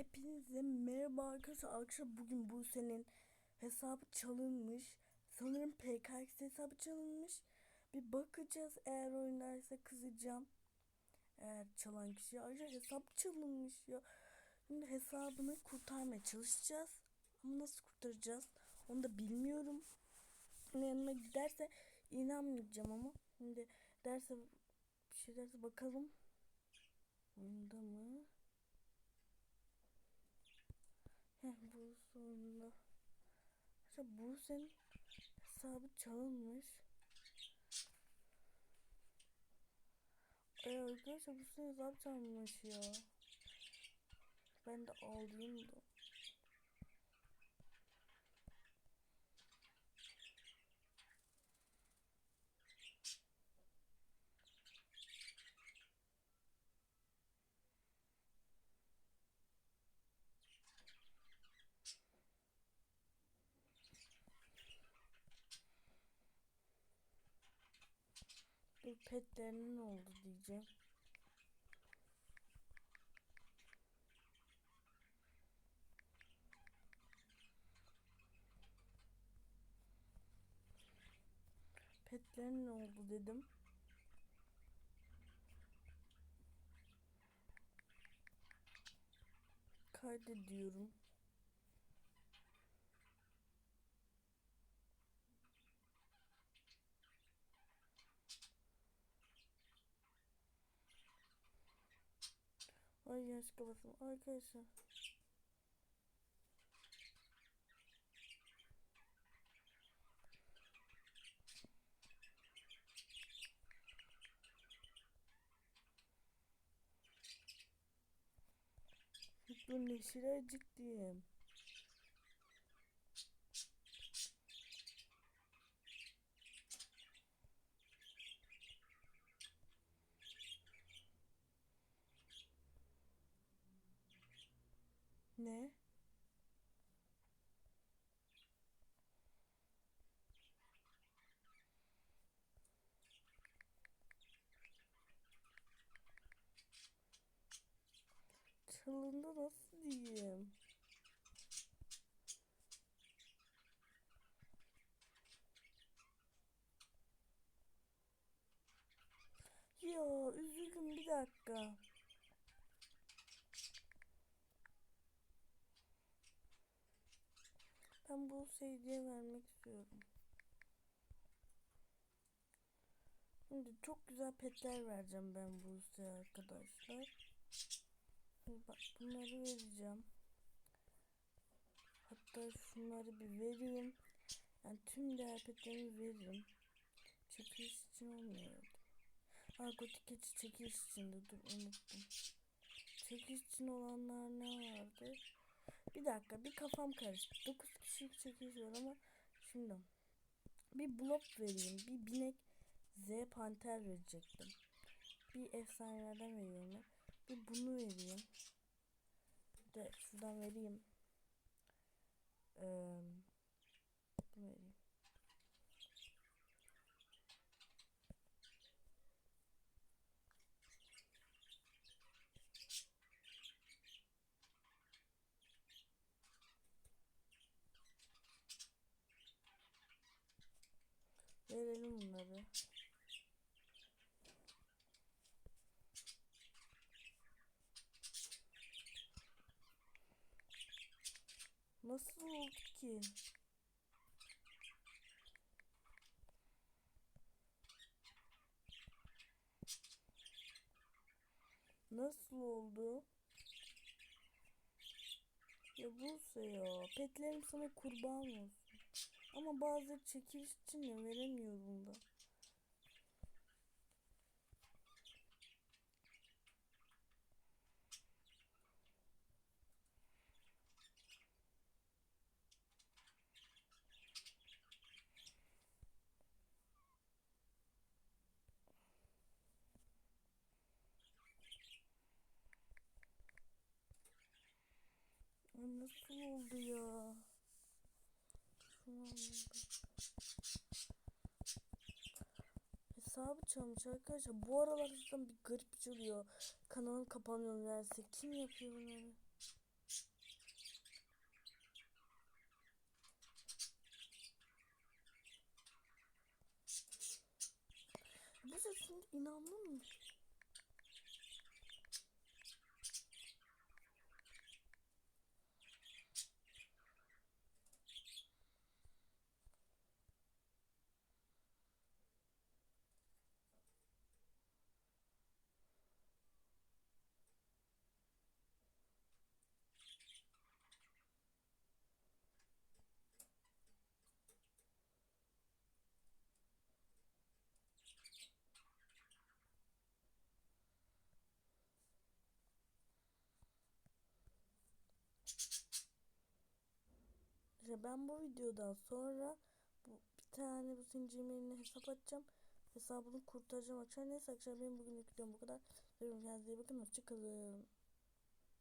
Hepinize merhaba arkadaşlar. Arkadaşlar bugün bu senin hesabı çalınmış. Sanırım PKX hesabı çalınmış. Bir bakacağız. Eğer oynarsa kızacağım. Eğer çalan kişi ayrıca hesap çalınmış ya. Şimdi hesabını kurtarmaya çalışacağız. Ama nasıl kurtaracağız? Onu da bilmiyorum. Yanına giderse inanmayacağım ama. Şimdi derse bir şey derse bakalım. Oyunda mı? Heh, bu sonunda. Arkadaşlar Buse'nin hesabı çalınmış. Ay arkadaşlar Buse'nin hesabı çalınmış ya. Ben de alayım da. Dur petlerine ne oldu diyeceğim. Petlerine ne oldu dedim. Kaydediyorum. Ay yaş kapattım arkadaşlar. Dur neşire acıktım. Ne? Çalındı nasıl diyeyim? Ya üzüldüm bir dakika. Ben bu hediye vermek istiyorum. Şimdi çok güzel petler vereceğim ben bu size arkadaşlar. Şimdi bak bunları vereceğim. Hatta şunları bir vereyim. Yani tüm değer petlerimi veririm. Çekiliş için olmuyordu. Ha gotik keçi çekiliş içinde dur unuttum. Çekiliş için olanlar ne vardı? Bir dakika bir kafam karıştı. 9 kişilik çekiliş var ama şimdi bir blok vereyim. Bir binek Z panter verecektim. Bir efsanelerden veriyorum. Bir bunu vereyim. Bir de şuradan vereyim. Ee, bunu vereyim. Verelim bunları. Nasıl oldu ki? Nasıl oldu? Ya Buse ya. Petlerim sana kurban olsun. Ama bazı çekiliş için de veremiyorum da. Nasıl oldu ya? Hesabı çalmış arkadaşlar. Bu aralar zaten bir garip çalıyor. Kanalım kapanıyor neredeyse. Kim yapıyor bunları? Bu sesin inanmıyor? İşte ben bu videodan sonra bu bir tane bu zincirlerine hesap açacağım. Hesabını kurtaracağım açar. Neyse arkadaşlar benim bugünlük videom bu kadar. Kendinize iyi bakın. Hoşçakalın.